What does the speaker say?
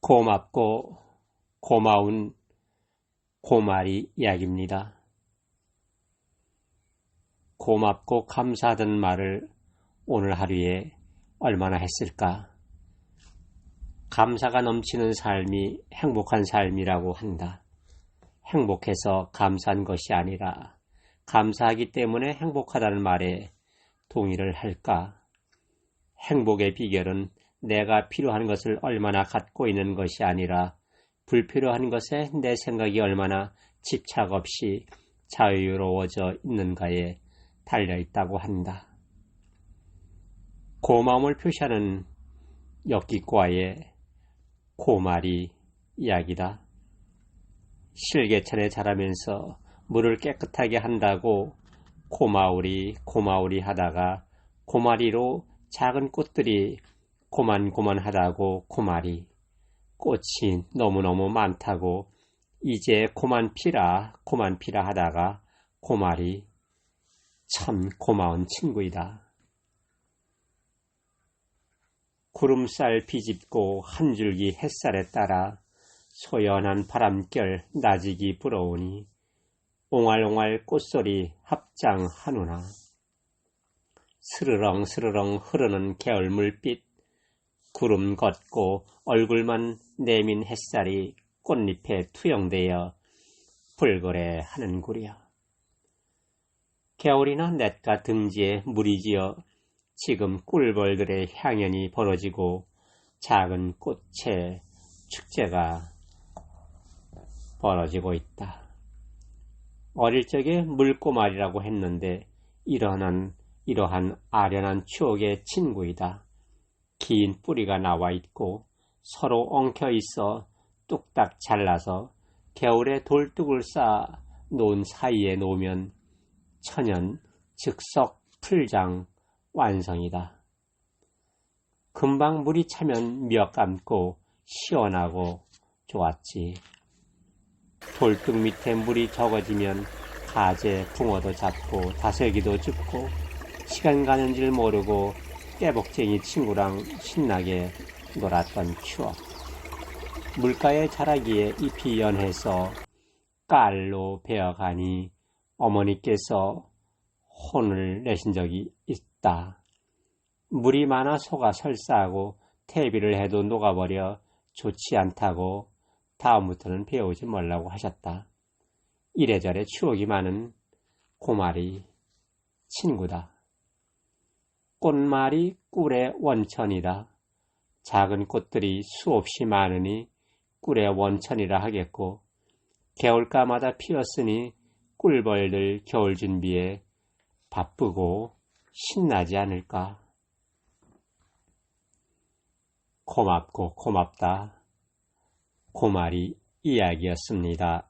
고맙고 고마운 고마리 이야기입니다. 고맙고 감사하던 말을 오늘 하루에 얼마나 했을까? 감사가 넘치는 삶이 행복한 삶이라고 한다. 행복해서 감사한 것이 아니라 감사하기 때문에 행복하다는 말에 동의를 할까? 행복의 비결은 내가 필요한 것을 얼마나 갖고 있는 것이 아니라 불필요한 것에 내 생각이 얼마나 집착 없이 자유로워져 있는가에 달려 있다고 한다. 고마움을 표시하는 엽기과의 고말이 이야기다. 실개천에 자라면서 물을 깨끗하게 한다고 고마우리 고마우리 하다가 고마리로 작은 꽃들이 고만고만하다고 고마리 꽃이 너무너무 많다고 이제 고만 피라 고만 피라 하다가 고마리 참 고마운 친구이다. 구름살 비집고 한 줄기 햇살에 따라 소연한 바람결 나직이 불어오니 옹알옹알 꽃소리 합장하누나 스르렁 스르렁 흐르는 개울물빛 구름 걷고 얼굴만 내민 햇살이 꽃잎에 투영되어 불거래 하는구려. 겨울이나 냇가 등지에 물이 지어 지금 꿀벌들의 향연이 벌어지고 작은 꽃의 축제가 벌어지고 있다. 어릴 적에 물꼬말이라고 했는데 이러한 이러한 아련한 추억의 친구이다. 긴 뿌리가 나와 있고 서로 엉켜 있어 뚝딱 잘라서 겨울에 돌뚝을 쌓아 놓은 사이에 놓으면 천연 즉석 풀장 완성이다. 금방 물이 차면 몇 감고 시원하고 좋았지. 돌뚝 밑에 물이 적어지면 가재, 붕어도 잡고 다슬기도 줍고 시간 가는 줄 모르고 깨복쟁이 친구랑 신나게 놀았던 추억. 물가에 자라기에 잎이 연해서 깔로 베어가니 어머니께서 혼을 내신 적이 있다. 물이 많아 소가 설사하고 퇴비를 해도 녹아버려 좋지 않다고 다음부터는 배우지 말라고 하셨다. 이래저래 추억이 많은 고마리 친구다. 꽃말이 꿀의 원천이다. 작은 꽃들이 수없이 많으니 꿀의 원천이라 하겠고 개울가마다 피었으니 꿀벌들 겨울 준비에 바쁘고 신나지 않을까. 고맙고 고맙다. 고말이 이야기였습니다.